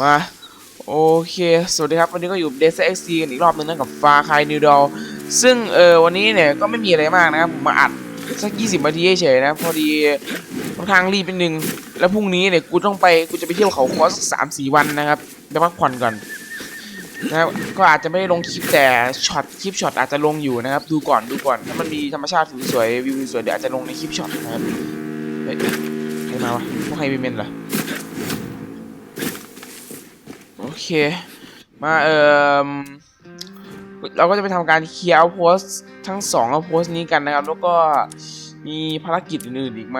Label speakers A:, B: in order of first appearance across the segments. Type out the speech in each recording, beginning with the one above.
A: มา โอเค สวัสดีครับ วันนี้ก็อยู่เดซเอ็กซีกันอีกรอบนึงนะกับฟาคายนิวดอลซึ่งเออวันนี้เนี่ยก็ไม่มีอะไรมากนะครับผมมาอัดสัก 20นาทีเฉยๆนะ พอดีค่อนข้างรีบนิดนึงแล้วพรุ่งนี้เนี่ยกูต้องไปกูจะไปเที่ยวเขาคอสักสามสี่วันนะครับไปพักผ่อนก่อนนะครับก็อาจจะไม่ได้ลงคลิปแต่ช็อตคลิปช็อตอาจจะลงอยู่นะครับ ดูก่อนดูก่อนถ้ามันมีธรรมชาติสวยๆวิวสวยๆเดี๋ยวอาจจะลงในคลิปช็อตนะครับ วะพวกใครเป็นเมนเหรอ โอเค มาเอ่อเราก็จะไปทำการเคลียร์เอาโพสทั้งสองเอาโพสนี้กันนะครับ แล้วก็มีภารกิจอื่นๆอีกไหม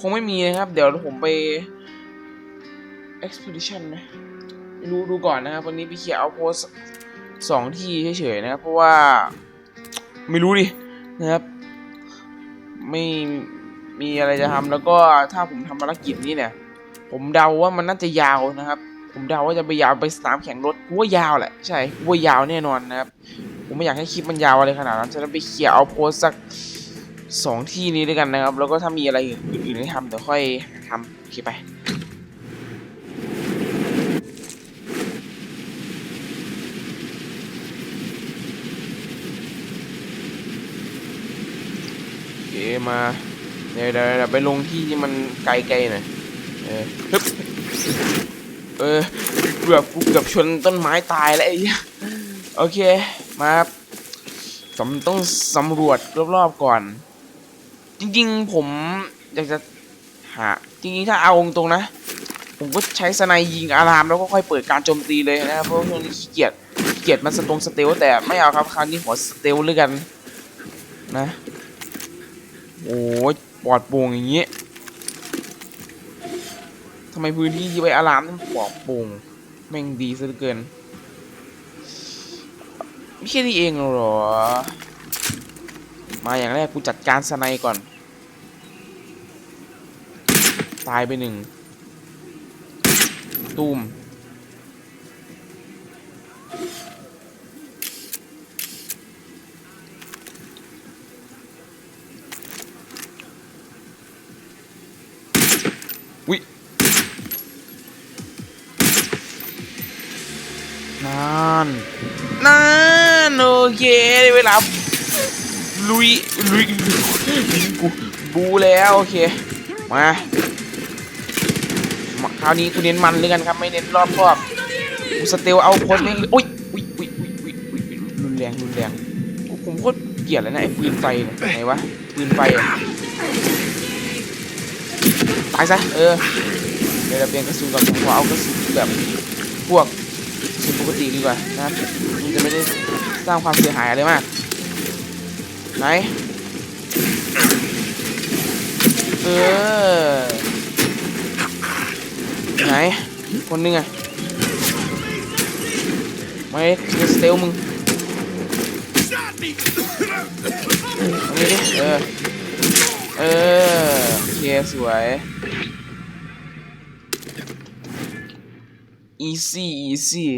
A: คงไม่มีนะครับ เดี๋ยวผมไป expedition ไหมไม่รู้ดูก่อนนะครับ วันนี้ไปเคลียร์เอาโพสสองที่เฉยๆนะครับ เพราะว่า ไม่รู้ดินะครับ ไม่มีอะไรจะทำแล้วก็ถ้าผมทำภารกิจนี้เนี่ย ผมเดาว่ามันน่าจะยาวนะครับ ผมเดาว่าจะไปยาวไปสนามแข่งรถกูว่ายาวแหละใช่กูว่ายาวแน่นอนนะครับ ผมไม่อยากให้คลิปมันยาวอะไรขนาดนั้นฉะนั้นไปเคลียร์เอาโพสสักสองที่นี้ด้วยกันนะครับ แล้วก็ถ้ามีอะไรอื่นๆให้ทำเดี๋ยวค่อยทำโอเคไป โอเค มาเดี๋ยวเดี๋ยวไปลงที่ที่มันไกลๆหน่อยเออฮึบเออเกือบกูเกือบชนต้นไม้ตายแล้วไอ้โอเคมาครับสำต้องสำรวจรอบๆก่อน จริงๆผมอยากจะหาจริงๆถ้าเอาตรงนะ ผมก็ใช้สไนยิงอารามแล้วก็ค่อยเปิดการโจมตีเลยนะครับเพราะว่าช่วงนี้ขี้เกียจขี้เกียจมันสตรงสเตลแต่ไม่เอาครับคราวนี้ขอสเตลเลยกันนะ โอ้ยปลอดโปร่งอย่างงี้ทำไมพื้นที่ที่ไว้อารามนี่นปลอดโปร่งแม่งดีซะเหลือเกินไม่ใช่นี่เองหรอ มาอย่างแรกกูจัดการสไนก่อน ตายไปหนึ่ง ตูม วินานนานโอเคได้เวลาลุยลุยกูบูแล้วโอเคมามาคราวนี้กูเน้นมันเลยกันครับ ไม่เน้นรอบครอบกูสเตลเอาโคตรไม่งเลยอุ้ยอุ้ยอุ้ยอุ้ยอุ้ยอุ้ยอุ้ยรุนแรงรุนแรงกูผมโคตรเกลียดเลยนะไอ้ปืนไฟเนี่ยไหนวะปืนไฟอะ ตายซะ เออ เดี๋ยวเราเปลี่ยนกระสุนก่อนผมขอเอากระสุนแบบพวกกระสุนปกติดีกว่านะครับ มันจะไม่ได้สร้างความเสียหายอะไรมาก ไหน เออ ไหน คนหนึงอะไม่สเตลมึงเอานี่ดิเออ เออ เคสวย easy easy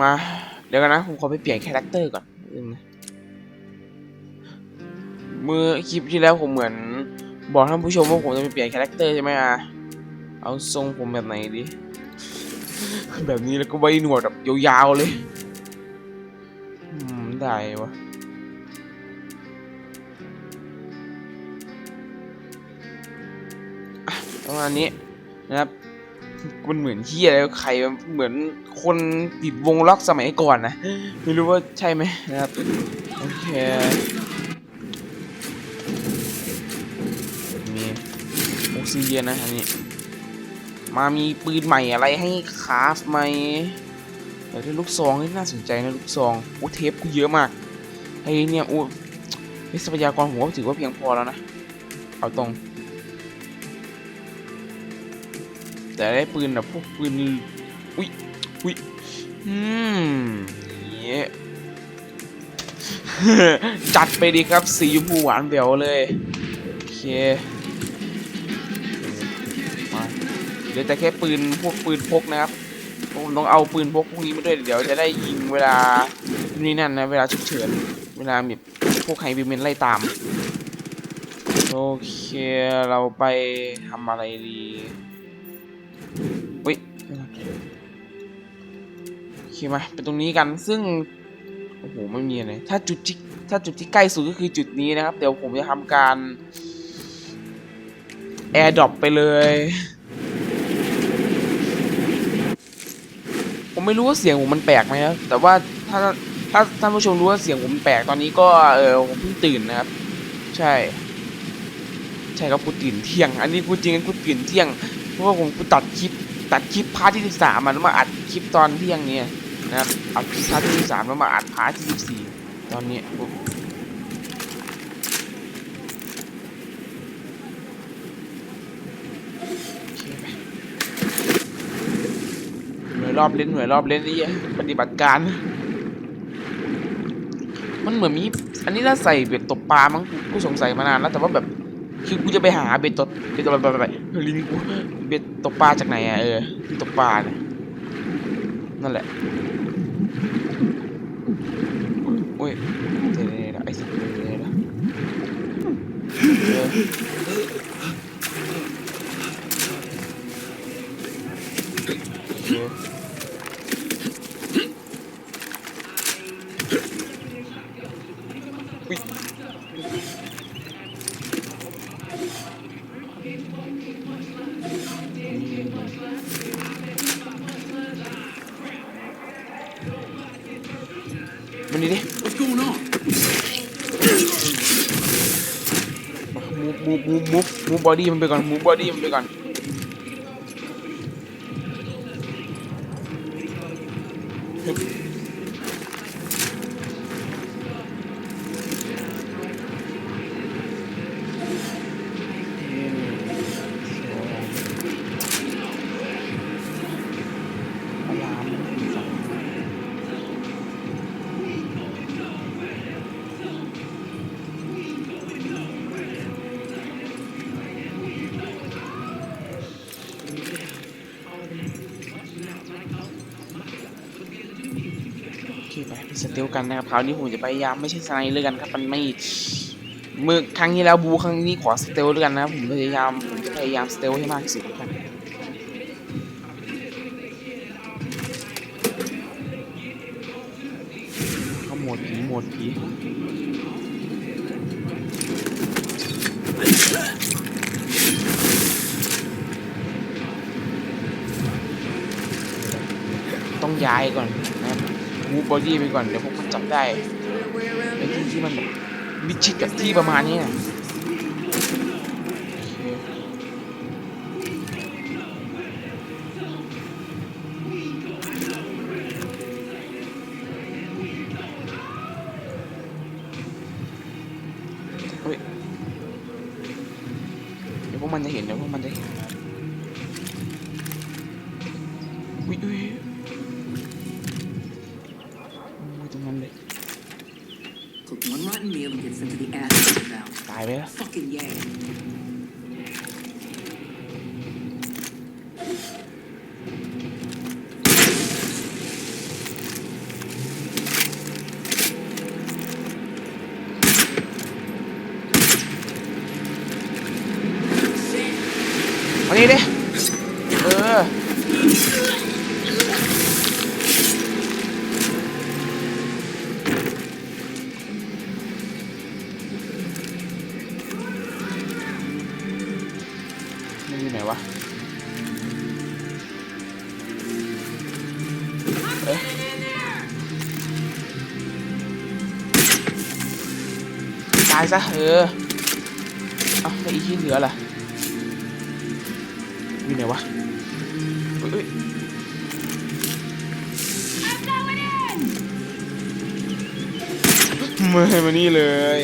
A: มา เดี๋ยวกันนะ ผมขอไปเปลี่ยนคาแรคเตอร์ก่อน เมื่อคลิปที่แล้วผมเหมือน บอกท่านผู้ชมว่าผมจะไปเปลี่ยนคาแรคเตอร์ใช่ไหมอะเอาทรงผมแบบไหนดีแบบนี้แล้วก็ไว้หนวดแบบยาวๆเลยอืมได้วะประมาณนี้นะครับมันเหมือนเที่อะไรใครเหมือนคนติดวงล็อกสมัยก่อนนะ ไม่รู้ว่าใช่ไหมนะครับ โอเค ออกซิเจนนะอันนี้ มามีปืนใหม่อะไรให้คราฟไหมเดี๋ยวได้ลูกซองนี่น่าสนใจนะลูกซองโอ้เทปกูเยอะมากไอ้เนี่ยอ้เฮ้ยทรัพยากรผมว่าถือว่าเพียงพอแล้วนะ เอาตรง แต่ได้ปืนแบบพวกปืนอุ้ยอุ้ยอืมเนี้ยจัดไปดีครับสีชมพูหวานเดี๋ยวเลย โอเค เดี๋ยวแต่แค่ปืนพวกปืนพกนะครับผมต้องเอาปืนพกพวกนี้มาด้วยเดี๋ยวจะได้ยิงเวลานี่นั่นนะเวลาฉุกเฉินเวลามีพวกไฮบิเมนไล่ตามโอเคเราไปทำอะไรดีวิโอเคมาเป็นตรงนี้กันซึ่งโอ้โหไม่มีอะไรถ้าจุดที่ถ้าจุดที่ใกล้สุดก็คือจุดนี้นะครับ เดี๋ยวผมจะทำการแอร์ดรอปไปเลย ผมไม่รู้ว่าเสียงผมมันแปลกไหมนะแต่ว่าถ้าถ้าท่านผู้ชมรู้ว่าเสียงผมแปลกตอนนี้ก็เออผมเพิ่งตื่นนะครับ ใช่ ใช่ครับกูตื่นเที่ยง อันนี้กูจริงกูตื่นเที่ยงเพราะว่าผมกูตัดคลิป ตัดคลิปพาร์ทที่สิบสามมาแล้วมาอัดคลิปตอนเที่ยงเนี่ยนะครับอัดคลิปพาร์ทที่สิบสามแล้วมาอัดพาร์ทที่สิบสี่ตอนเนี้ยปุ๊บโอเคไปหน่วย รอบเล่นหน่วยรอบเล่นนี่ปฏิบัติการ มันเหมือนมี อันนี้ถ้าใส่เบ็ดตกปลามั้งกูสงสัยมานานแล้ว แต่ว่าแบบคือกูจะไปหาเบ็ดตกเบ็ดตกปลาไปลิงกูเบ็ดตกปลาจากไหนอะเออตกปลาเนี่ยนั่นแหละโอ้ยเดี๋ยวเดี๋ยวเดี๋ยวไอ้สัตว์เดี๋ยว บอดี้มันไปก่อนมูฟบอดี้มันไปก่อนฮึบ กันนะครับคราวนี้ผมจะพยายามไม่ใช่สไนเเลยกันครับมันไม่เมื่อครั้งที่แล้วบูครั้งนี้ขอสเตลด้วยกันนะครับผมพยายามผมจะพยายามสเตลให้มากที่สุดแล้วกันเข้าโหมดผีโหมดผีต้องย้ายก่อนนะครับ มูฟบอดี้ไปก่อนเดี๋ยวพวกมันจับได้ในที่ที่มันแบบมิดชิดกับที่ประมาณนี้นะเฮ้ยเดี๋ยวพวกมันจะเห็นเดี๋ยวพวกมันจะเห็นนะครับอุ้ยอุ้ยอุ้ย ซะ เออเอาแล้วอีกที่เหลือล่ะอยู่ไหนวะเฮ้ยเฮ้มามานี่เลย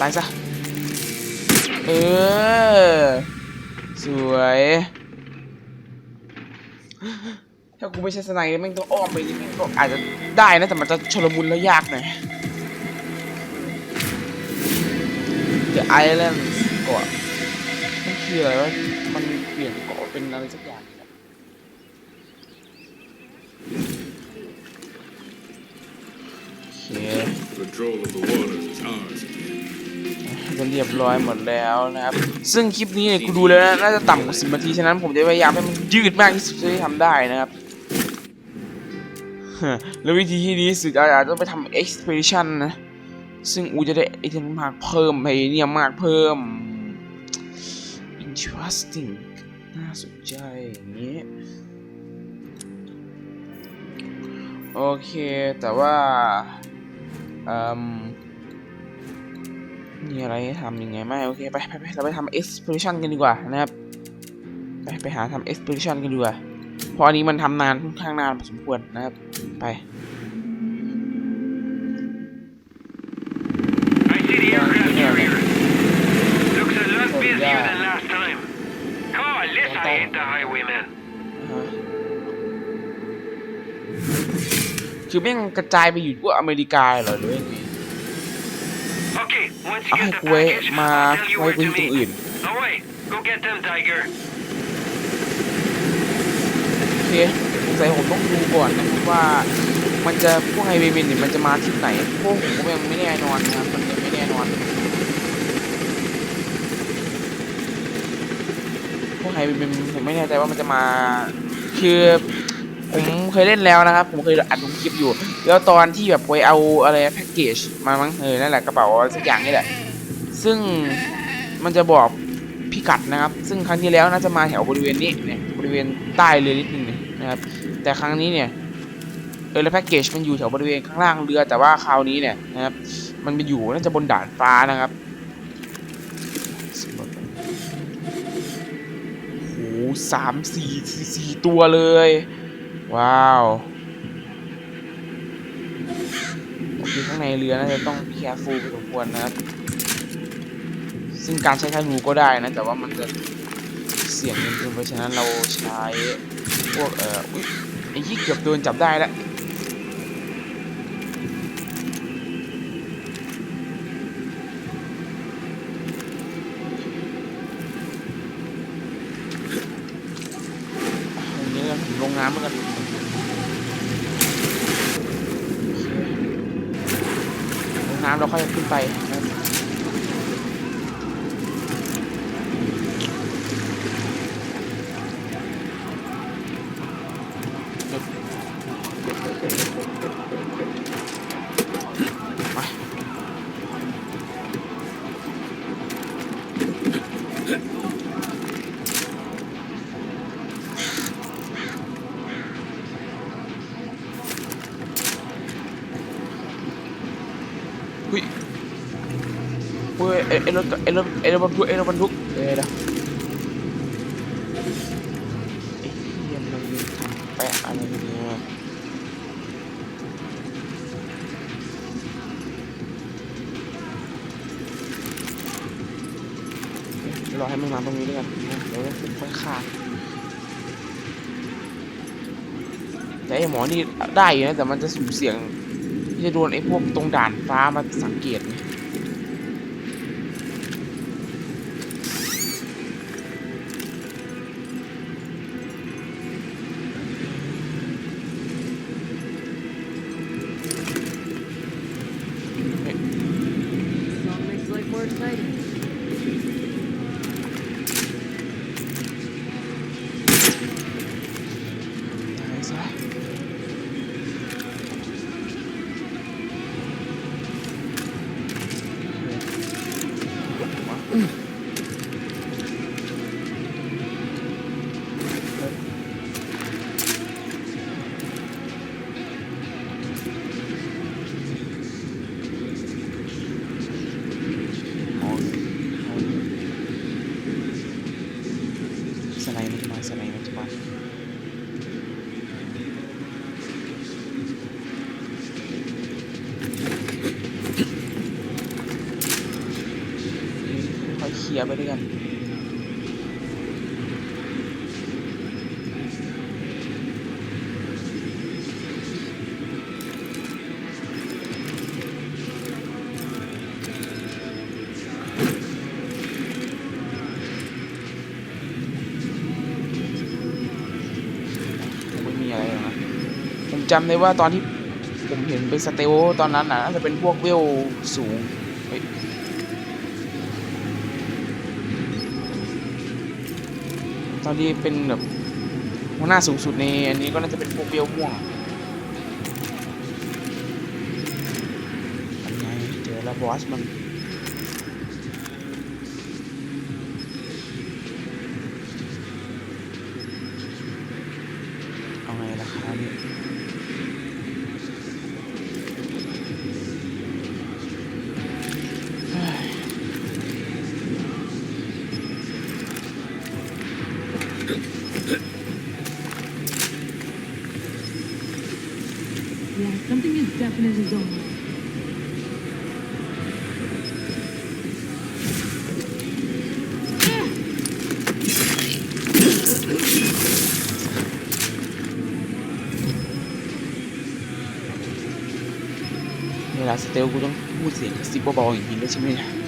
A: ตายซะ เออ สวย ถ้ากูไม่ใช่สไนด์แม่งต้องอ้อมไปนี่แม่งก็อาจจะได้นะแต่มันจะชลมุนและยากหน่อย The Island เกาะมันคืออะไรวะมันเปลี่ยนเกาะเป็นอะไรสักอย่างเนี่ยโอเค
B: Control of the waters is ours again.
A: ก็เรียบร้อยหมดแล้วนะครับ ซึ่งคลิปนี้เนี่ยกูดูแล้วนะน่าจะต่ำกว่าสิบนาที ฉะนั้นผมจะพยายามให้มันยืดมากที่สุดเท่าที่ทำได้นะครับ แล้ววิธีที่ดีสุดอาจจะต้องไปทำ expedition นะ ซึ่งอูจะได้ไอเทมมากเพิ่มไอเนี่ยมากเพิ่ม interesting น่าสนใจอย่างนี้โอเค แต่ว่าอืมมีอะไรทำยังไงไหมโอเค ไปไปไปเราไปทำ expedition กันดีกว่านะครับ ไปไปหาทำ expedition กันดีกว่า เพราะอันนี้มันทำนานค่อนข้างนานพอสมควรนะครับ ไป
C: I see the aircraft carrier. Looks a lot
A: Oh,
C: busier
A: yeah.
C: than last time. God, this I hate the highwayman.
A: อ่าฮะคือแม่งกระจายไปอยู่ทั่วอเมริกาเหรอหรือยังไง
C: Okay, once
A: เอา
C: you
A: ให้
C: get
A: กู
C: the
A: ไว้
C: package,
A: มา
C: I'll tell you
A: ไว้
C: where
A: กู
C: to
A: ที่ตรงอื่น
C: meet. Alright, go get them, Tiger.
A: โอเค สงสัยผมต้องดูก่อนนะครับว่ามันจะพวกไฮเวย์เมนเนี่ยมันจะมาที่ไหนพวกผมยังไม่แน่นอนนะครับมันยังไม่แน่นอนพวกไฮเวย์เมนผมไม่แน่ใจว่ามันจะมาคือผมเคยเล่นแล้วนะครับ ผมเคยอัดลงคลิปอยู่ แล้วตอนที่แบบไปเอาอะไรแพ็กเกจมามั้งเออนั่นแหละกระเป๋าสักอย่างนี่แหละ ซึ่งมันจะบอกพิกัดนะครับ ซึ่งครั้งที่แล้วน่าจะมาแถวบริเวณนี้เนี่ยบริเวณใต้เรือนิดนึงเนะครับ แต่ครั้งนี้เนี่ยเออแล้วแพ็กเกจมันอยู่แถวบริเวณข้างล่างเรือ แต่ว่าคราวนี้เนี่ยนะครับ มันไปอยู่น่าจะบนด่านฟ้านะครับโอ้โหสามสี่สี่ตัวเลย ว้าวโอเคข้างในเรือน่าจะต้องแคร์ฟูลพอสมควรนะครับ ซึ่งการใช้ธนูก็ได้นะ แต่ว่ามันจะเสี่ยงเงินเกินเพราะฉะนั้นเราใช้ พวกเอ่ออุ๊ยไอ้ยี่เกือบโดนจับได้แล้วอย่างนี้กันผมลงน้ำแล้วกันลงน้ำเราค่อยขึ้นไปนะครับมาหุ้ยเฮ้ยไอ้ไอ้ รถไอ้รถไอ้รถบรรทุกไอ้รถบรรทุกเอ้ยเดี๋ยวไอ้เหี้ยมันมีทำแปะอะไรเนี่ยเดี๋ยวรอให้มันมาตรงนี้ด้วยกันนะเดี๋ยวผมค่อยฆ่าแต่ไอ้หมอนี่ได้อยู่นะแต่มันจะสุ่มเสี่ยงที่จะโดนไอ้พวกตรงด่านฟ้ามาสังเกตไง
D: Song makes life more exciting.
A: ตายซะเอาเอาสไลด์มันจะมาสไลด์มันจะมา ค่อยเคลียร์ไปด้วยกัน จำได้ว่าตอนที่ผมเห็นเป็นสเตลตอนนั้นน่ะน่าจะเป็นพวกเวลสูงตอนที่เป็นแบบหัวหน้าสูงสุดในอันนี้ก็น่าจะเป็นพวกเวลม่วงอันไงเจอแล้วบอสมัน เอาไงล่ะครับนี่เฮ้ย
D: Yeah, something is definitely going on.
A: เวลาสเตลกูต้องพูดเสียงกระซิบเบาๆอย่างนี้ด้วยใช่ไหมเนี่ย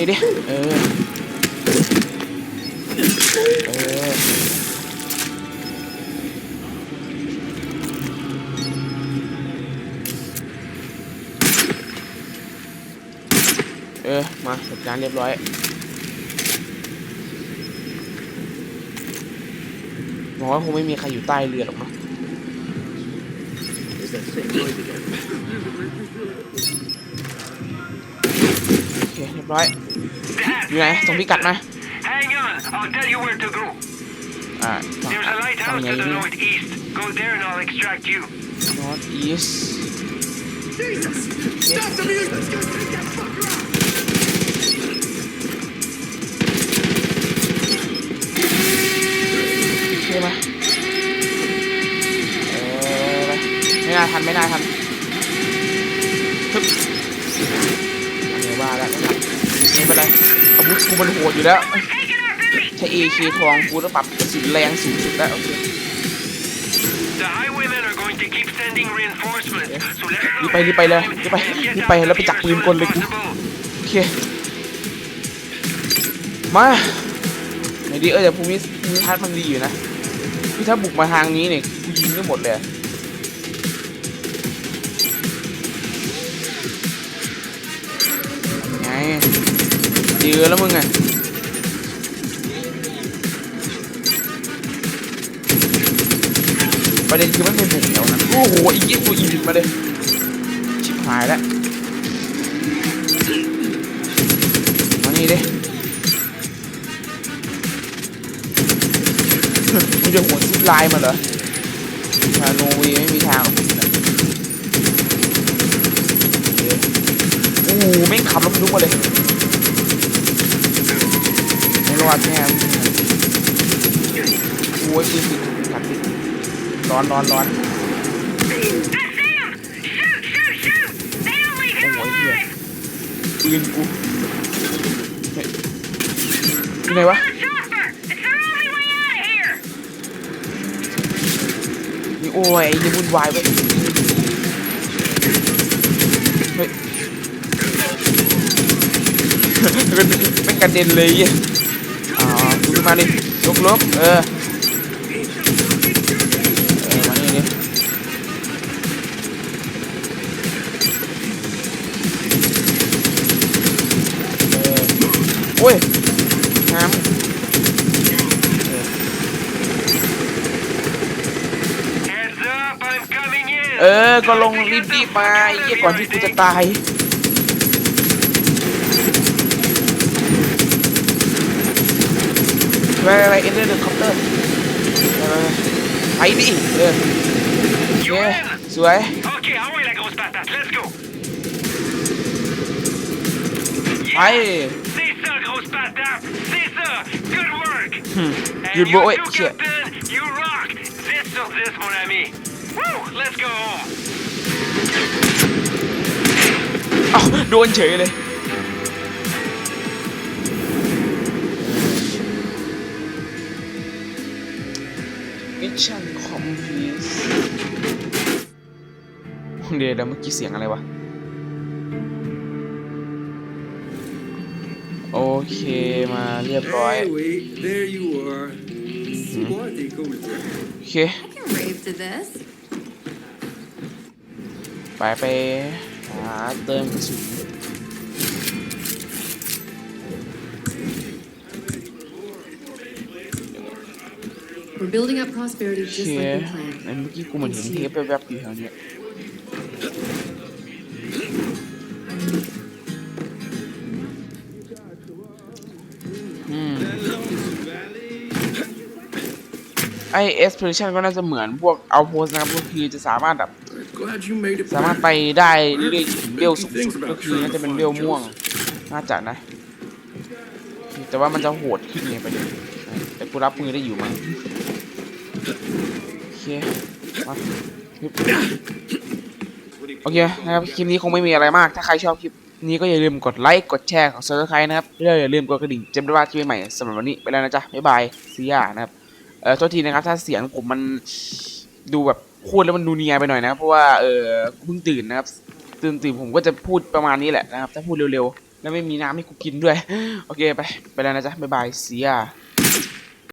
A: นี่ดิ เออ เออ เออ มาจัดการเรียบร้อยหวังว่าคงไม่มีใครอยู่ใต้เรือหรอกเนาะ
B: There's that same noise again.
A: โอเคเรียบร้อย อยู่ไหนส่งพิกัดมา
C: hang on. I'll tell you where to go.
A: อ่า
C: There's a
A: ทำ
C: lighthouse
A: ยังไง
C: to the
A: ดี
C: northeast. Go there and I'll extract you.
A: north east
B: Jesus! Stop the music! Let's go take that fucker out!
A: ใช่ไหมเออไปไม่น่าทันไม่น่าทันฮึบอันนี้ว่าแล้วไม่ทัน ไม่เป็นไรอาวุธกูมันโหดอยู่แล้ว
C: Taking our baby!
A: ใช้ AK ทองกูต้องปรับกระสุนแรงสูงสุดแล้วโอเค
C: The highwaymen are going to keep sending reinforcements. So let's
A: รีบไปรีบไปเลยรีบไปรีบไปแล้วไปจับปืนกลเลยกูโอเคมาไหนดีเออแต่ภูมิภูมิทัศน์มันดีอยู่นะที่ถ้าบุกมาทางนี้เนี่ยกูยิงได้หมดเลยอะไง เจอแล้วมึงอะประเด็นคือมันเป็นบุกแถวนั้โอ้โหอีกยี่ตัวอีวินมาเลยชิบหายแล้วมานี่ดิมึงจะหัวซิปไลน์มาเหรอชาโนวีไม่มีทางอกโอ้โหแม่งขับรถบรรทุกมาเลย ไม่รอดแน่โอ้ยปืนผิดขัดผิดร้อนร้อนร้อนโอ้ยเหี้ย
C: alive!
A: ปืนกูเฮ้ยอยู่ไหนวะนี่โอ้ยไอ้นี่วุ่นวายไปเฮ้ยเป็นเป็นกระเด็นเลยอะ ขึ้นมาดิลุกลุกเออเออมาดิเออโอ้ยน้ำเออ ก็ลงรีบๆมไปเยี่ยก่อนที่กูจะตาย ร์ไปดิเออโอเคสวย
C: Ok, ah ouais, la grosse patate, let's go.
A: ไป
C: C'est ça, grosse patate. C'est ça. Good work.
A: Hmm.
C: And
A: Good
C: you
A: boy.
C: too,
A: Shit.
C: Captain. You rock. 10 sur 10, mon ami. Woo, let's go home.
A: เอ้าโดนเฉยเลย เดี๋ยวเดี๋ยวเมื่อกี้เสียงอะไรวะ โอเคมาเรียบร้อย
B: Hey, wait, there you are. C'est bon, t'es cool, toi.
A: โอเค
E: I can rave to this.
A: ไปไปหาเติมกระสุน
E: We're building up prosperity
A: โอ
E: just
A: เค
E: like we planned.
A: ไอ้เมื่อกี้กูเหมือนเห็นเทปแวบๆอยู่แถวเนี้ย ไอเอสเพรสชันก็น่าจะเหมือนพวกเอาโพสนะครับก็คือจะสามารถแบบ
B: Glad you made it
A: สามารถ
B: back.
A: ไปได้เรื่อยๆถึงเวลสูงสุดก็คือน่าจะเป็นเวลม่วงน่าจะนะ แต่ว่ามันจะโหดขึ้นไงประเด็นแต่กูรับมือได้อยู่มั้งโอเคมาฮึบโอเคนะครับคลิปนี้คงไม่มีอะไรมาก ถ้าใครชอบคลิปนี้ก็อย่าลืมกดไลค์กดแชร์ของ subscribe นะครับแล้วอย่าลืมกดกระดิ่งแจ้งเตือนว่าคลิปใหม่สำหรับวันนี้ไปแล้วนะจ๊ะบ๊ายบายซีย่านะครับ เออโทษทีนะครับ ถ้าเสียงผมมันดูแบบพูดแล้วมันดูเนียไปหน่อยนะครับเพราะว่าเออเพิ่งตื่นนะครับ ตื่นตื่นผมก็จะพูดประมาณนี้แหละนะครับ ถ้าพูดเร็วๆ แล้วไม่มีน้ำให้กูกินด้วย โอเคไป ไปแล้วนะจ๊ะ บ๊ายบายเสีย